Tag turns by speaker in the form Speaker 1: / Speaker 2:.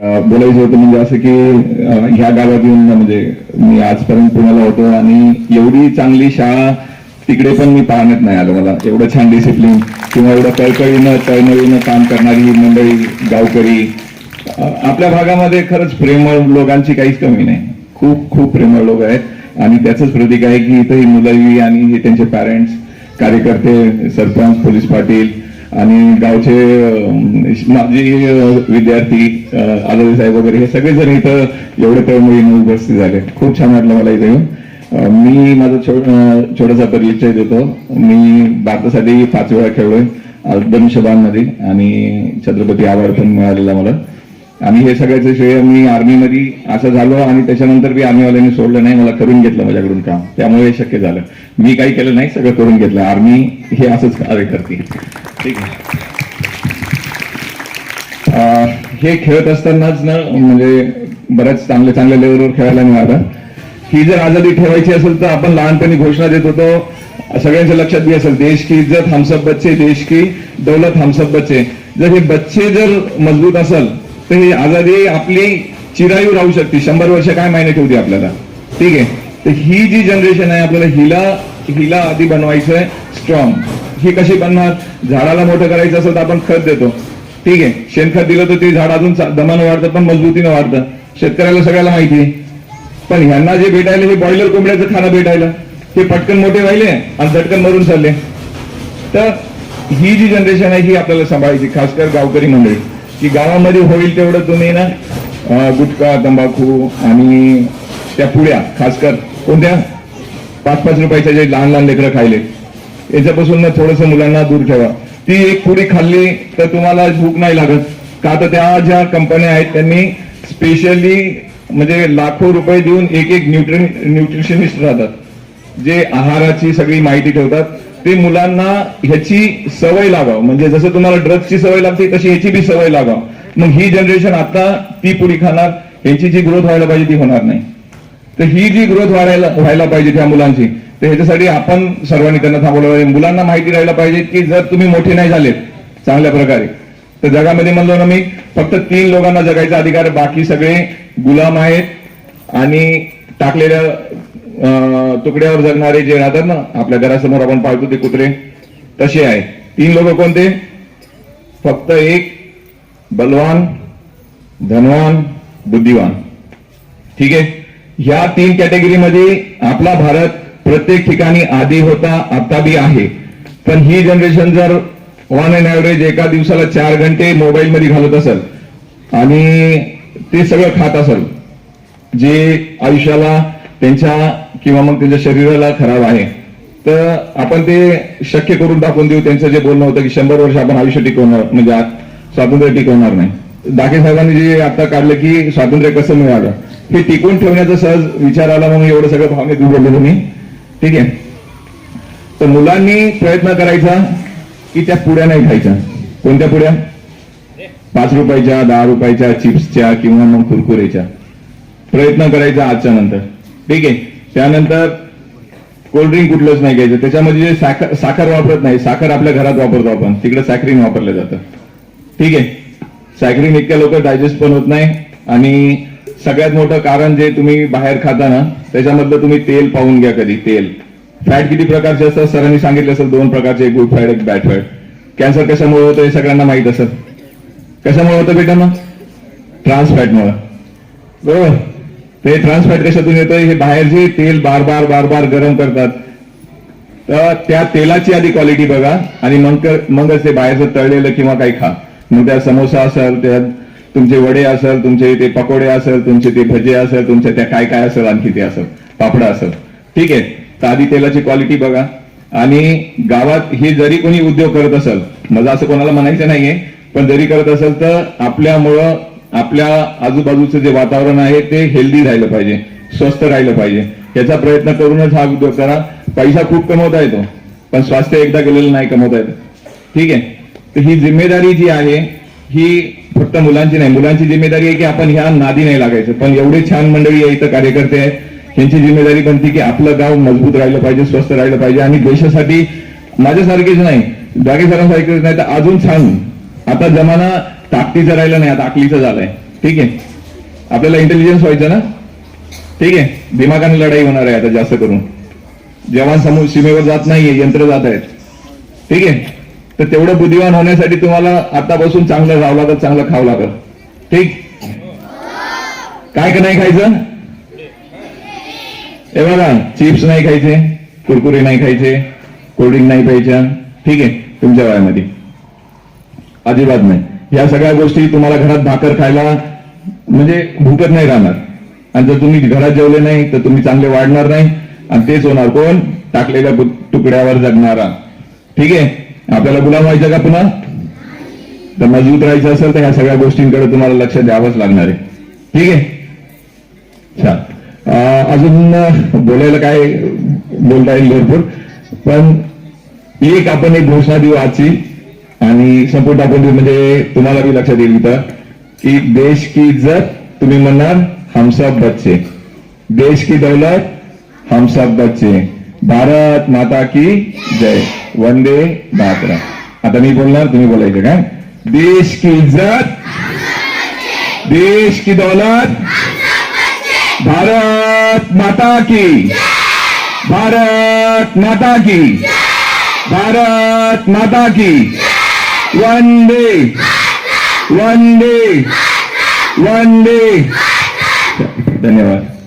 Speaker 1: बोलायचं होतं म्हणजे असं की ह्या गावात येऊन म्हणजे मी आजपर्यंत पुण्याला होतो आणि एवढी चांगली शाळा तिकडे पण मी पाहण्यात नाही आलं मला. एवढं छान डिसिप्लिन किंवा एवढं कळकळीनं तळमळीनं काम करणारी ही मंडळी गावकरी आपल्या भागामध्ये खरंच प्रेमळ लोकांची काहीच कमी नाही. खूप खूप प्रेमळ लोक आहेत आणि त्याचंच प्रतीक आहे की इथं ही मुलगी आणि हे त्यांचे पॅरेंट्स कार्यकर्ते सरपंच पोलीस पाटील आणि गावचे माजी विद्यार्थी आलोरे साहेब वगैरे हे सगळेजण इथं एवढे तळमळीने उपस्थित झाले. खूप छान वाटलं मला इथे येऊन. मी माझा छो- छोटासा परिचय देतो. मी भारतासाठी पाच वेळा खेळलोय धनुष्यबाणमध्ये आणि छत्रपती अवॉर्ड पण मिळालेला मला. आणि हे सगळ्याचं श्रेय मी आर्मीमध्ये असं झालो आणि त्याच्यानंतर मी आर्मीवाल्यांनी सोडलं नाही मला करून घेतलं माझ्याकडून काम. त्यामुळे हे शक्य झालं. मी काही केलं नाही सगळं करून घेतलं. आर्मी हे असंच कार्य करते. ठीक आहे. अं, हे खेळत असतानाच ना म्हणजे बऱ्याच चांगल्या चांगल्या लेवलवर खेळायला मिळालं. ही जर आजादी ठेवायची असेल तर आपण लहानपणी घोषणा देत होतो. सगळ्यांच्या लक्षात घे असेल देश की इज्जत हम सब बच्चे देश की दौलत हम सब बच्चे. जर हे बच्चे जर मजबूत असेल तर ही आजादी आपली चिरायू राहू शकते. शंभर वर्ष काय मायने ठेवते आपल्याला? ठीक आहे. तर ही जी जनरेशन आहे आपल्याला हिला हिला आधी बनवायचं आहे स्ट्रॉंग ही कशी बनणार? झाडाला मोठं करायचं असेल तर आपण खत देतो. ठीक आहे. शेणखत दिलं तर ते झाड अजून दमानं वाढतं पण मजबूतीनं वाढतं. शेतकऱ्याला सगळ्याला माहिती आहे. पण ह्यांना जे भेटायला हे बॉयलर कोंबड्याचं खाणं भेटायला हे पटकन मोठे व्हायले आणि झटकन मरून चालले. तर ही जी जनरेशन आहे ही आपल्याला सांभाळायची. खासकर गावकरी मंडळी. की गावामध्ये होईल तेवढं तुम्ही ना गुटखा तंबाखू आणि त्या पुड्या खासकर कोणत्या? पाच पाच रुपयाच्या जे लहान लहान लेकरं खायले. याच्यापासून ना थोडस मुलांना दूर ठेवा. ती एक पुरी खाल्ली तर तुम्हाला भूक नाही लागत. का तर त्या ज्या कंपन्या आहेत त्यांनी स्पेशली म्हणजे लाखो रुपये देऊन एक एक न्यूट्रि न्यूट्रिशनिस्ट राहतात. जे आहाराची सगळी माहिती ठेवतात. ते मुलांना ह्याची सवय लागाव. म्हणजे जसं तुम्हाला ड्रग्सची सवय लागते तशी ह्याची बी सवय लागाव. मग ही जनरेशन आता ती पुरी खाणार ह्यांची जी ग्रोथ व्हायला पाहिजे ती होणार नाही. तर ही जी ग्रोथ व्हायला व्हायला पाहिजे त्या मुलांची तर ह्याच्यासाठी आपण सर्वांनी त्यांना थांबवलं पाहिजे. मुलांना माहिती राहायला पाहिजे की जर तुम्ही मोठे नाही झालेत चांगल्या प्रकारे तर जगामध्ये म्हणलो ना मी फक्त तीन लोकांना जगायचा अधिकार बाकी सगळे गुलाम आहेत आणि टाकलेल्या अं, तुकड्यावर जगणारे जे राहतात ना आपल्या घरासमोर आपण पाळतो ते कुत्रे तसे आहेत तीन लोक कोणते? फक्त एक बलवान धनवान बुद्धिवान. ठीक आहे? ह्या तीन कॅटेगरीमध्ये आपला भारत प्रत्येक ठिकाणी आधी होता आता बी आहे. पण ही जनरेशन जर ऑन अँड ऍव्हरेज एका दिवसाला चार घंटे मोबाईल मध्ये घालत असेल आणि ते सगळं खात असेल जे आयुष्याला त्यांच्या किंवा मग त्यांच्या शरीराला खराब आहे तर आपण ते शक्य करून दाखवून देऊ. त्यांचं जे बोलणं होतं की शंभर वर्ष आपण आयुष्य टिकवणार म्हणजे स्वातंत्र्य टिकवणार नाही. दाखे साहेबांनी जे आता काढलं की स्वातंत्र्य कसं मिळालं हे टिकून ठेवण्याचा सहज विचार आला म्हणून एवढं सगळं भावनेत बोललो तुम्ही. ठीक आहे? तर मुलांनी प्रयत्न करायचा की त्या पुड्या नाही खायच्या. कोणत्या पुड्या? पाच रुपयाच्या दहा रुपयाच्या चिप्सच्या किंवा मग कुरकुरेच्या. प्रयत्न करायचा आजच्या नंतर. ठीक आहे? त्यानंतर कोल्ड्रिंक कुठलंच नाही घ्यायचं. त्याच्यामध्ये जे साखर साखर वापरत नाही साखर आपल्या घरात वापरतो आपण. तिकडे सॅक्रिन वापरलं जातं. ठीक आहे? सॅक्रिन इतक्या लोक डायजेस्ट पण होत नाही आणि सगळ्यात मोठं कारण जे तुम्ही बाहेर खाता ना त्याच्यामधलं तुम्ही तेल पाहून घ्या कधी तेल. फॅट किती प्रकारचे असतात? सरांनी सांगितलं असेल दोन प्रकारचे एक गुड फॅट एक बॅड फॅट कॅन्सर कशामुळे होतं हे सगळ्यांना माहीत असत कशामुळे होतं बेटा मग? ट्रान्स फॅटमुळे बरोबर? ते ट्रान्स फॅट कशातून येतं हे बाहेरचे तेल बार बार बार बार गरम करतात तर त्या तेलाची आधी क्वालिटी बघा आणि मग मगच ते बाहेरचं तळलेलं किंवा काही खा. मग त्या समोसा असेल त्यात तुमचे वडे असेल तुमचे ते पकोडे असेल तुमचे ते भजे असेल तुमच्या त्या काय काय असेल आणखी ते असेल पापड असेल. ठीक आहे? तर आधी तेलाची क्वालिटी बघा. आणि गावात हे जरी कोणी उद्योग करत असेल मला असं कोणाला म्हणायचं नाहीये पण जरी करत असेल तर आपल्यामुळं आपल्या आजूबाजूचं जे वातावरण आहे ते हेल्दी राहिलं पाहिजे स्वस्थ राहिलं पाहिजे. याचा प्रयत्न करूनच हा उद्योग करा. पैसा खूप कमवता येतो पण स्वास्थ्य एकदा गेलेलं नाही कमवता येत. ठीक आहे? तर ही जिम्मेदारी जी आहे ही फक्त मुलांची नाही. मुलांची जिम्मेदारी आहे की आपण ह्या नादी नाही लागायचं. पण एवढे छान मंडळी आहे इथं कार्यकर्ते आहे यांची जिम्मेदारी बनती की आपलं गाव मजबूत राहिलं पाहिजे स्वस्थ राहिलं पाहिजे. आणि देशासाठी माझ्यासारखेच नाही. जागे सरांसारखेच नाही तर अजून छान. आता जमाना ताकदीचा राहिला नाही आता आकलीचा झालाय. ठीक आहे? आपल्याला इंटेलिजन्स व्हायचं ना? ठीक आहे? दिमागाने लढाई होणार आहे आता जास्त करून. जवान समोर सीमेवर जात नाहीये यंत्र जात आहेत. ठीक आहे? तर तेवढं बुद्धिवान होण्यासाठी तुम्हाला आतापासून चांगलं राहावं लागत चांगलं खावं लागत. ठीक? काय का नाही खायचं? हे बघा चिप्स नाही खायचे कुरकुरे नाही खायचे कोल्ड्रिंक नाही प्यायच्या. ठीक आहे तुमच्या वयामध्ये. अजिबात नाही. या सगळ्या गोष्टी तुम्हाला घरात भाकर खायला म्हणजे भूकत नाही राहणार. आणि जर तुम्ही घरात जेवले नाही तर तुम्ही चांगले वाढणार नाही. आणि तेच होणार. कोण? टाकलेल्या तुकड्यावर जगणारा. ठीक आहे? आपल्याला गुलाम व्हायचं का पुन्हा? तर मजबूत राहायचं असेल तर ह्या सगळ्या गोष्टींकडे तुम्हाला लक्ष द्यावंच लागणार आहे. ठीक आहे? छान. अजून बोलायला काय बोलता येईल भरपूर. पण एक आपण एक घोषणा देऊ आजची आणि संपूर्ण आपण देऊ म्हणजे तुम्हाला बी लक्षात येईल इथं की देश की इज्जत तुम्ही म्हणणार हम सब बच्चे. देश की दौलत हम सब बच्चे. भारत माता की जय. वंदे मातरम. आता मी बोलणार तुम्ही बोलायचं काय? देश की इज्जत देश की दौलत भारत माता की भारत माता की भारत माता की वंदे वंदे वंदे. धन्यवाद.